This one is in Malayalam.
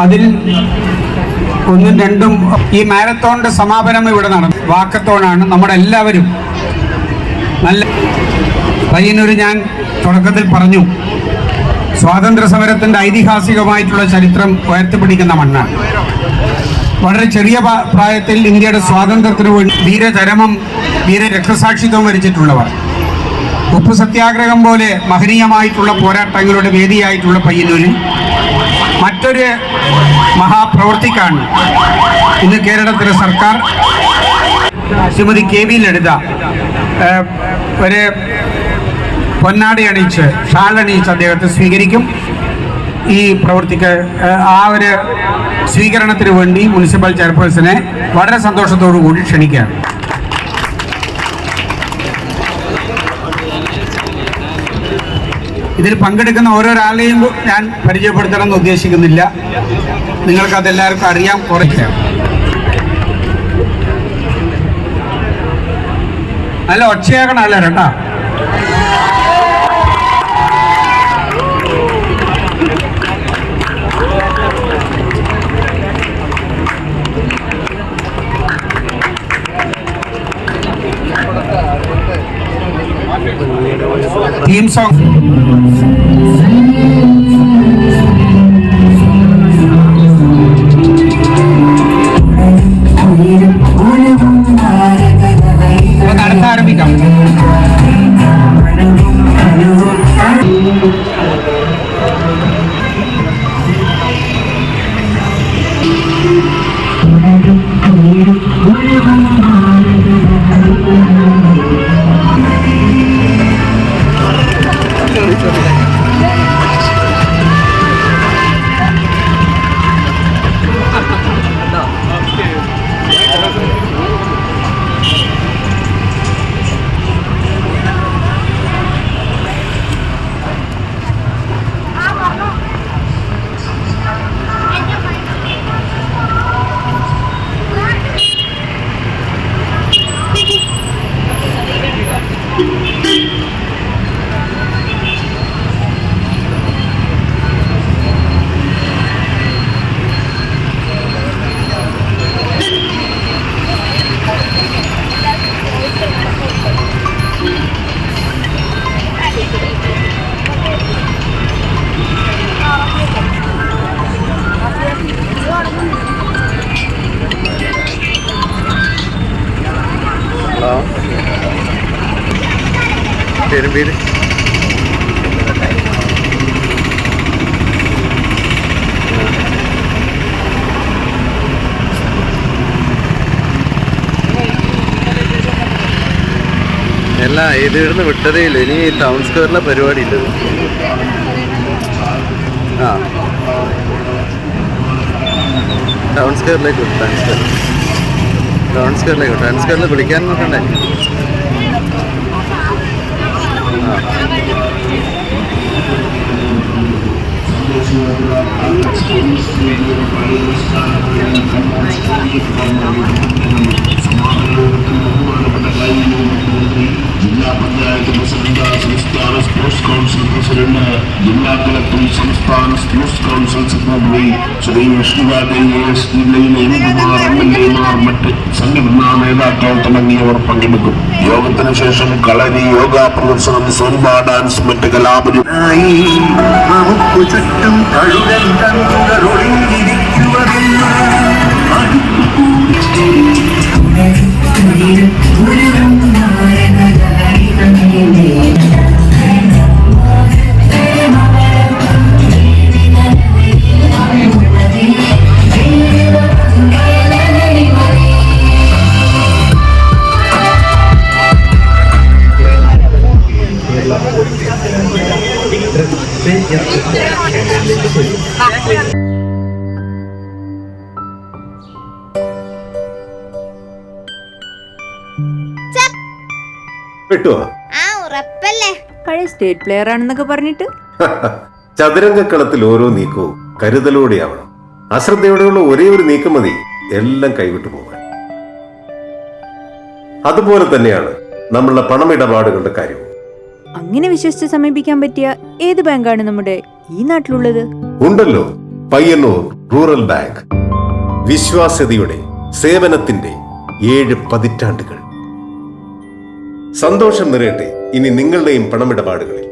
അതിൽ ഒന്നും രണ്ടും ഈ മാരത്തോണിന്റെ സമാപനം ഇവിടെ നടന്നു. വാക്കത്തോണാണ് നമ്മുടെ എല്ലാവരും നല്ല പയ്യന്നൂർ ഞാൻ തുടക്കത്തിൽ പറഞ്ഞു സ്വാതന്ത്ര്യ സമരത്തിന്റെ ഐതിഹാസികമായിട്ടുള്ള ചരിത്രം ഉയർത്തിപ്പിടിക്കുന്ന മണ്ണാണ്. വളരെ ചെറിയ പ്രായത്തിൽ ഇന്ത്യയുടെ സ്വാതന്ത്ര്യത്തിന് വേണ്ടി വീരചരമം വീര രക്തസാക്ഷിത്വം വരിച്ചിട്ടുള്ളവർ. ഉപ്പ് സത്യാഗ്രഹം പോലെ മഹനീയമായിട്ടുള്ള പോരാട്ടങ്ങളുടെ വേദിയായിട്ടുള്ള പയ്യന്നൂരിൽ മറ്റൊരു മഹാപ്രവർത്തിക്കാണ് ഇന്ന് കേരളത്തിലെ സർക്കാർ. ശ്രീമതി കെ വി ലളിത ഒരു പൊന്നാടി അണിയിച്ച് ഷാൾ അണിയിച്ച് അദ്ദേഹത്തെ സ്വീകരിക്കും. ഈ പ്രവൃത്തിക്ക് ആ ഒരു സ്വീകരണത്തിന് വേണ്ടി മുനിസിപ്പൽ ചെയർപേഴ്സണെ വളരെ സന്തോഷത്തോടു കൂടി ക്ഷണിക്കുകയാണ്. ഇതിൽ പങ്കെടുക്കുന്ന ഓരോരാളെയും ഞാൻ പരിചയപ്പെടുത്തണം എന്ന് ഉദ്ദേശിക്കുന്നില്ല. നിങ്ങൾക്ക് അതെല്ലാവർക്കും അറിയാം കുറയ്ക്കാം നല്ല ഒച്ചയാകണം അല്ല രണ്ടാ? തീം സോങ് പേരും പേര്. അല്ല ഇത് ഇവിടുന്ന് വിട്ടതേ ഇല്ല. ഇനി ടൗൺ സ്ക്വയറിലെ പരിപാടി ഇല്ല ആ. ടൗൺ സ്ക്വയറിലേക്ക് വിട്ടു ടൗൺ സ്ക്വയർ ടൗൺ സ്ക്വയറിലേക്ക് ടൗൺ സ്ക്വയറിൽ വിളിക്കാൻ നോക്കണ്ടേ? ആ ജില്ലാ കൗൺസിൽ പ്രസിഡന്റ് ജില്ലാ കളക്ടർ സംസ്ഥാന സ്പോർട്സ് കൗൺസിൽ സെക്രട്ടറി ശ്രീ ജില്ലയിലെ എം എൽ എമാർ മറ്റ് സംഘടനാ നേതാക്കൾ തുടങ്ങിയവർ പങ്കെടുക്കും. യോഗത്തിന് ശേഷം കളരി യോഗ പ്രദർശനം സോൻബ ഡാൻസ് മറ്റ് കലാപരി ചുറ്റും കിട്ടുമോ ആ ഉറപ്പല്ലേ? പഴയ സ്റ്റേറ്റ് പ്ലെയർ ആണെന്നൊക്കെ പറഞ്ഞിട്ട്. ചതുരംഗക്കളത്തിൽ ഓരോ നീക്കവും കരുതലോടെയാവണം. അശ്രദ്ധയോടെയുള്ള ഒരേ ഒരു നീക്കം മതി. എല്ലാം കൈവിട്ടു പോകാൻ. അതുപോലെ തന്നെയാണ് നമ്മളുടെ പണമിടപാടുകളുടെ കാര്യവും. അങ്ങനെ വിശ്വസിച്ച് സമീപിക്കാൻ പറ്റിയ ഏത് ബാങ്കാണ് നമ്മുടെ ഈ നാട്ടിലുള്ളത്? ഉണ്ടല്ലോ. Payyanur rural bank. വിശ്വാസ്യതയുടെ സേവനത്തിന്റെ ഏഴ് പതിറ്റാണ്ടുകൾ. സന്തോഷം നിറയട്ടെ ഇനി നിങ്ങളുടെയും പണമിടപാടുകളിൽ.